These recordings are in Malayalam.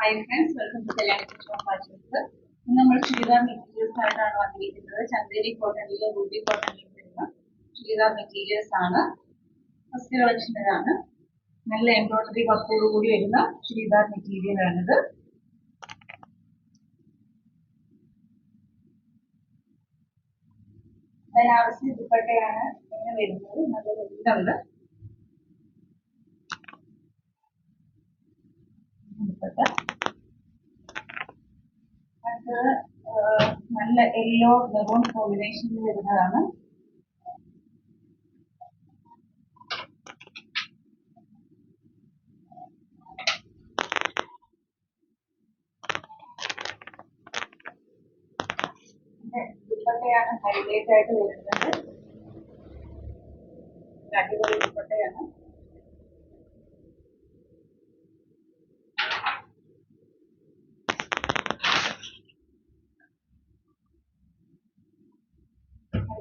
Hi friends welcome to Kalyana fashions നമ്മൾ ചുരിദാർ മെറ്റീരിയൽസ് ആയിട്ടാണ് വന്നിരിക്കുന്നത്. ചന്ദേരി കോട്ടണിലും ഊട്ടി കോട്ടണിലും വരുന്ന ചുരിദാർ മെറ്റീരിയൽസ് ആണ്. ഫസ്റ്റ് കളക്ഷനിലാണ് നല്ല എംബ്രോയിഡറി വർക്കോട് കൂടി വരുന്ന ചുരിദാർ മെറ്റീരിയൽ ആണിത്. ബനാറസി ദുപ്പട്ടയാണ് ഇങ്ങനെ വരുന്നത്. നല്ല വെല്ലുണ്ട് ദുപ്പട്ട. അത് നല്ല യെല്ലോ മെറൂൺ കോമ്പിനേഷനിൽ വരുന്നതാണ്. ദുപ്പട്ടയാണ് ഹൈലൈറ്റ് ആയിട്ട് വരുന്നത്. അടിപൊളി ദുപ്പട്ടയാണ്.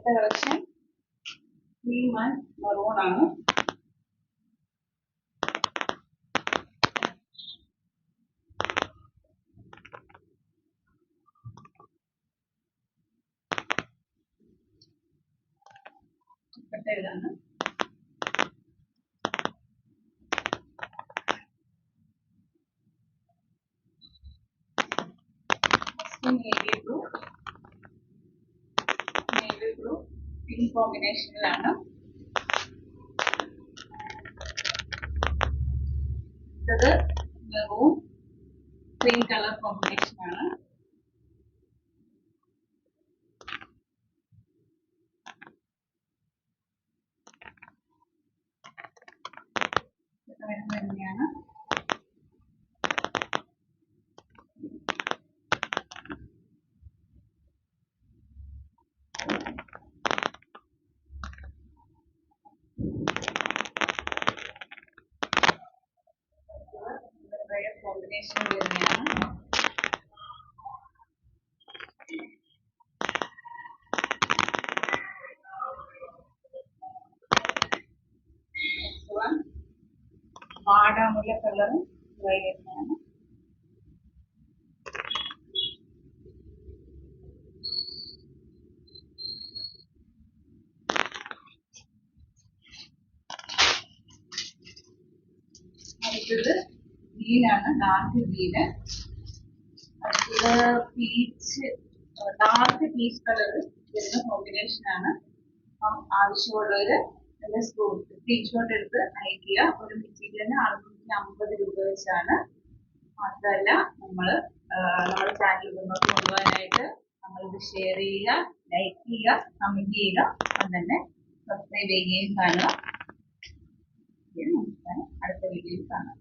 അടുത്ത കളക്ഷൻ ക്രീം ആൻഡ് മറൂൺ ആണ്. ഇതാണ്. പിങ്ക് കോമ്പിനേഷനിലാണ് ഇത് മെറൂൺ ക്രീം കളർ കോമ്പിനേഷൻ ആണ്. തന്നെയാണ് കോമ്പിനേഷൻ വരുന്നതാണ് വാടാമുല്ല കളർ വരുന്നതാണ് അടുത്തത് ഗ്രീനാണ് ഡാർക്ക് ഗ്രീന് അടുത്തത് പീച്ച് ഡാർക്ക് പീച്ച് കളർ വരുന്ന കോമ്പിനേഷൻ ആണ്. അപ്പം ആവശ്യമുള്ളവര് നല്ല സ്ക്രീൻഷോട്ട് എടുത്ത് അയക്കുക. ഒരു മെറ്റീരിയലിന് അറുന്നൂറ്റി അമ്പത് രൂപ വെച്ചാണ്. മാത്രമല്ല നമ്മൾ നമ്മുടെ ചാനൽ മുന്നോട്ട് കൊണ്ടുപോകാനായിട്ട് നമ്മളിത് ഷെയർ ചെയ്യുക ലൈക്ക് ചെയ്യുക കമന്റ് ചെയ്യുക. അപ്പം സബ്സ്ക്രൈബ് ചെയ്യുകയും കാണുക. നമസ്കാരം. അടുത്ത വീഡിയോയിൽ കാണാം.